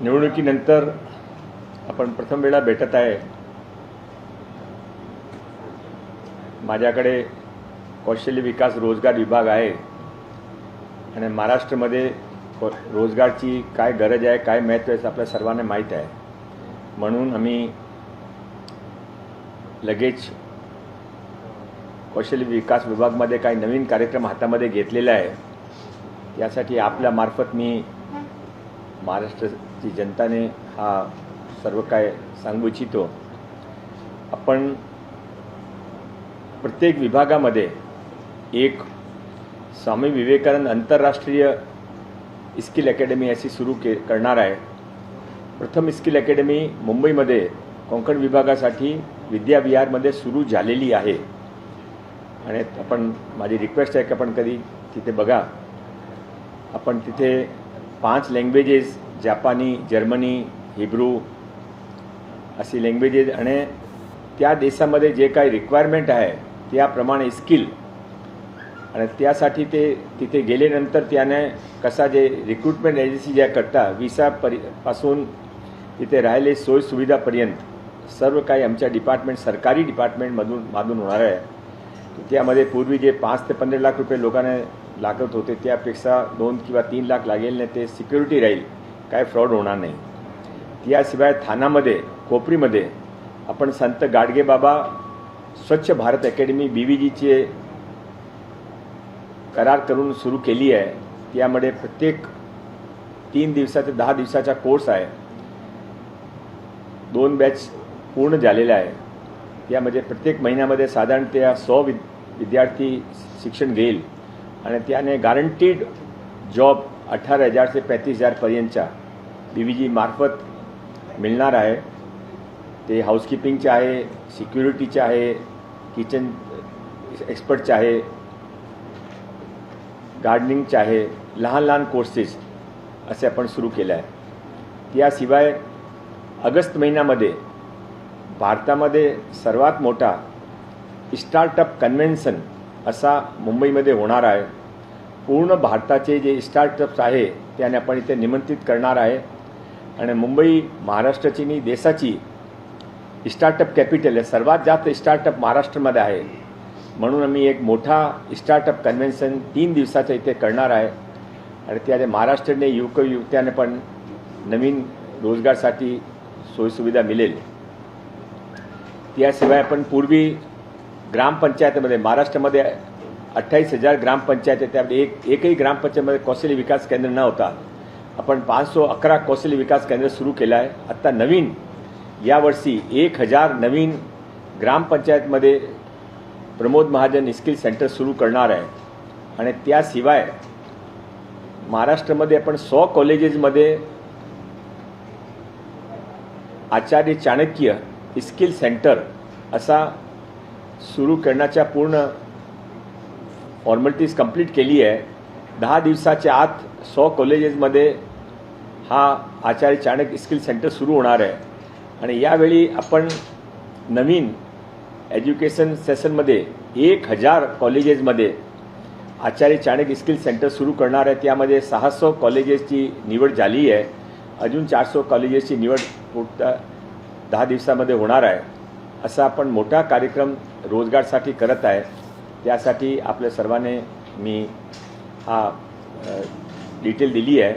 निवडणुकीनंतर आपण प्रथम वेळा भेटत आहे. माझ्याकडे कौशल्य विकास रोजगार विभाग आहे. आणि महाराष्ट्रामध्ये रोजगारची काय गरज आहे काय महत्त्व आहे आपल्या सर्वांना माहीत आहे. म्हणून आम्ही लगेच कौशल्य विकास विभागमध्ये काही नवीन कार्यक्रम हातामध्ये घेतलेला आहे. यासाठी आपल्या मार्फत मी महाराष्ट्राची जनताने हा सर्व काय सांगू इच्छितो आपण प्रत्येक विभागामध्ये एक स्वामी विवेकानंद आंतरराष्ट्रीय स्किल अकॅडमी अशी सुरू के करणार आहे. प्रथम स्किल अकॅडमी मुंबईमध्ये कोकण विभागासाठी विद्याविहारमध्ये सुरू झालेली आहे. आणि आपण माझी रिक्वेस्ट आहे की आपण कधी तिथे बघा. आपण तिथे पाच लँग्वेजेस जापानी जर्मनी हिब्रू अशी लँग्वेजेस आणि त्या देशामध्ये जे काही रिक्वायरमेंट आहे त्याप्रमाणे स्किल आणि त्यासाठी ते तिथे गेल्यानंतर त्याने कसा जे रिक्रुटमेंट एजन्सी ज्या करता विसा परि पासून तिथे राहिले सोयीसुविधापर्यंत सर्व काही आमच्या डिपार्टमेंट सरकारी डिपार्टमेंटमधून माधून होणार आहे. त्यामध्ये पूर्वी जे पाच ते पंधरा लाख रुपये लोकांना लागत होते त्यापेक्षा दोन किंवा तीन लाख लागेल नाही ते सिक्युरिटी राहील. काय फ्रॉड होणार नाही. त्याशिवाय थानामध्ये कोपरीमध्ये आपण Sant Gadgebaba Swachh Bharat academy B V जीचे करार करून सुरू केली आहे. त्यामध्ये प्रत्येक तीन दिवसाचा दहा दिवसाचा कोर्स आहे. दोन बॅच पूर्ण झालेला आहे. त्यामध्ये प्रत्येक महिन्यामध्ये साधारणतः सौ विद विद्यार्थी शिक्षण घेईल. आणि त्याने गारंटीड जॉब अठरा हजार ते पैंतीस हजारपर्यंतच्या बी व्ही जी मार्फत मिळणार आहे ते हाऊसकीपिंगचे आहे सिक्युरिटीचे आहे किचन एक्सपर्टचे आहे गार्डनिंगचे आहे लहान लहान कोर्सेस असे आपण सुरू केले आहे याशिवाय ऑगस्ट महिन्यामध्ये भारतामध्ये सर्वात मोठा स्टार्टअप कन्व्हेन्शन असा मुंबईमध्ये होणार आहे. पूर्ण भारताचे जे स्टार्टअप्स आहे त्याने आपण इथे निमंत्रित करणार आहे. आणि मुंबई महाराष्ट्राची आणि देशाची स्टार्टअप कॅपिटल आहे सर्वात जास्त स्टार्टअप महाराष्ट्रामध्ये आहे. म्हणून आम्ही एक मोठा स्टार्टअप कन्व्हेन्शन तीन दिवसाचं इथे करणार आहे. आणि त्याने महाराष्ट्राने युवक युवत्याने पण नवीन रोजगारसाठी सोयीसुविधा मिळेल. त्याशिवाय आपण पूर्वी ग्रामपंचायतीमध्ये महाराष्ट्रामध्ये अठ्ठावीस हजार ग्रामपंचायत आहे त्यामध्ये एक एकही ग्रामपंचायतमध्ये कौशल्य विकास केंद्र न होता आपण पाचशे अकरा कौशल्य विकास केंद्र सुरू केलं आहे आत्ता नवीन यावर्षी एक हजार नवीन ग्रामपंचायतमध्ये प्रमोद महाजन स्किल सेंटर सुरू करणार आहे. आणि त्याशिवाय महाराष्ट्रामध्ये आपण सौ कॉलेजेसमध्ये आचार्य चाणक्य स्किल सेंटर असा सुरू करण्याच्या पूर्ण फॉर्मॅलिटीज कंप्लीट केली आहे. दहा दिवसाच्या आत सौ कॉलेजेसमध्ये हा आचार्य चाणक्य स्किल सेंटर सुरू होणार आहे. आणि यावेळी आपण नवीन एज्युकेशन सेशनमध्ये एक हजार कॉलेजेसमध्ये आचार्य चाणक्य स्किल सेंटर सुरू करणार आहे. त्यामध्ये सहासो कॉलेजेसची निवड झाली आहे. अजून चारसो कॉलेजेसची निवड पुढच्या दहा दिवसामध्ये होणार आहे. असा आपण मोठा कार्यक्रम रोजगारसाठी करत आहे. त्यासाठी आपल्या सर्वांनी मी हा डिटेल दिली आहे.